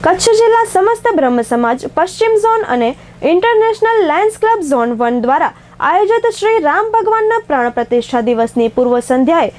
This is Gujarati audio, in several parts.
કચ્છ જિલ્લા સમસ્ત બ્રહ્મ સમાજ, પશ્ચિમ ઝોન અને International Lions Club zone one દ્વારા આયોજિત શ્રી રામ ભગવાનના પ્રાણ પ્રતિષ્ઠા દિવસની પૂર્વ સંધ્યાએ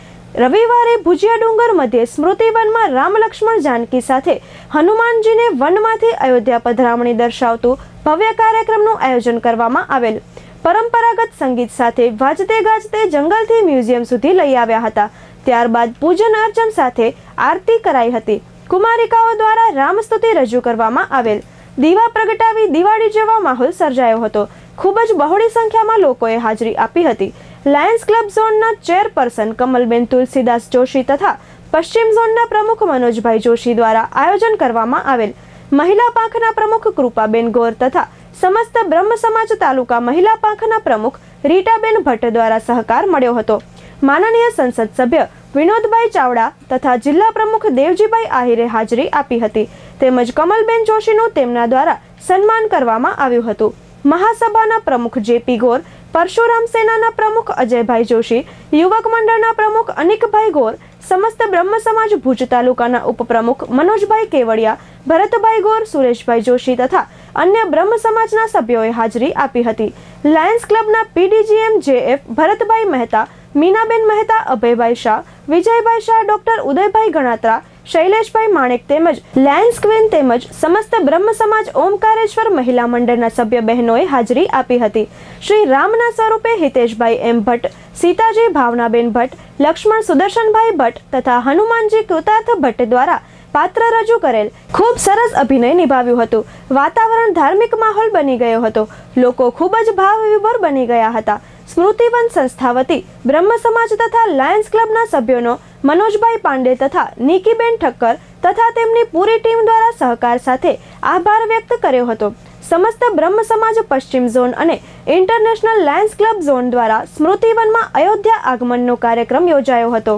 રવિવારે ભુજિયા ડુંગર મધ્યે સ્મૃતિવનમાં રામ લક્ષ્મણ જાનકી સાથે હનુમાનજીને વનમાંથી અયોધ્યા પધરામણી દર્શાવતું ભવ્ય કાર્યક્રમનું આયોજન કરવામાં આવેલ. પરંપરાગત સંગીત સાથે વાજતે ગાજતે જંગલથી મ્યુઝિયમ સુધી લઈ આવ્યા હતા. ત્યારબાદ પૂજન અર્ચન સાથે આરતી કરાઈ હતી. કુમારિકાઓ દ્વારા રામસ્તુતિ રજૂ કરવામાં આવેલ. દીવા પ્રગટાવી દિવાળી જેવા માહોલ સર્જાયો હતો. ખૂબ જ બહોળી સંખ્યામાં લોકોએ હાજરી આપી હતી. લાયન્સ ક્લબ ઝોનના ચેરપર્સન કમલબેન તુલસીદાસ જોશી તથા પશ્ચિમ ઝોનના પ્રમુખ મનોજભાઈ જોશી દ્વારા આયોજન કરવામાં આવેલ. મહિલા પાંખના પ્રમુખ કૃપાબેન ગોર તથા સમસ્ત બ્રહ્મ સમાજ તાલુકા મહિલા પાંખના પ્રમુખ રીટાબેન ભટ્ટ દ્વારા સહકાર મળ્યો હતો. માનનીય સંસદ સભ્ય વિનોદભાઈ ચાવડા તથા જિલ્લા પ્રમુખ દેવજીભાઈ આહિરે હાજરી આપી હતી. તેમજ કમલબેન જોશીનું તેમના દ્વારા સન્માન કરવામાં આવ્યું હતું. મહાસભાના પ્રમુખ જેપી ગોર, પરશુરામ સેનાના પ્રમુખ અજયભાઈ જોશી, યુવક મંડળના પ્રમુખ અનિકભાઈ ગોર, સમસ્ત બ્રહ્મ સમાજ ભુજ તાલુકાના ઉપપ્રમુખ મનોજભાઈ કેવડિયા, ભરતભાઈ ગોર, સુરેશભાઈ જોશી તથા અન્ય બ્રહ્મ સમાજના સભ્યોએ હાજરી આપી હતી. Lions ક્લબના PDGM JF Bharatbhai Mehta Minaben Mehta, Abhaybhai Shah, Vijaybhai Shah, doctor Udaybhai Ganatra, Shaileshbhai Manek તેમજ લાયન્સ ક્વીન તેમજ સમસ્ત બ્રહ્મ સમાજ ઓમકારેશ્વર મહિલા મંડળના સભ્ય બહેનોએ હાજરી આપી હતી. શ્રી રામના સ્વરૂપે હિતેશભાઈ એમ ભટ્ટ, સીતાજી ભાવનાબેન ભટ્ટ, લક્ષ્મણ સુદર્શનભાઈ ભટ્ટ તથા હનુમાનજી કૃતાર્થ ભટ્ટ દ્વારા પાત્ર રજૂ કરેલ ખૂબ સરસ અભિનય નિભાવ્યું હતું. વાતાવરણ ધાર્મિક માહોલ બની ગયો હતો. લોકો ખૂબ જ ભાવ વિભોર બની ગયા હતા. સ્મૃતિવન સંસ્થા વતી બ્રહ્મ સમાજ તથા લાયન્સ ક્લબના સભ્યોનો મનોજભાઈ પાંડે તથા નિકીબેન ઠક્કર તથા તેમની પૂરી ટીમ દ્વારા સહકાર સાથે આભાર વ્યક્ત કર્યો હતો. સમસ્ત બ્રહ્મ સમાજ પશ્ચિમ ઝોન અને ઇન્ટરનેશનલ લાયન્સ ક્લબ ઝોન દ્વારા સ્મૃતિવનમાં અયોધ્યા આગમનનો કાર્યક્રમ યોજાયો હતો.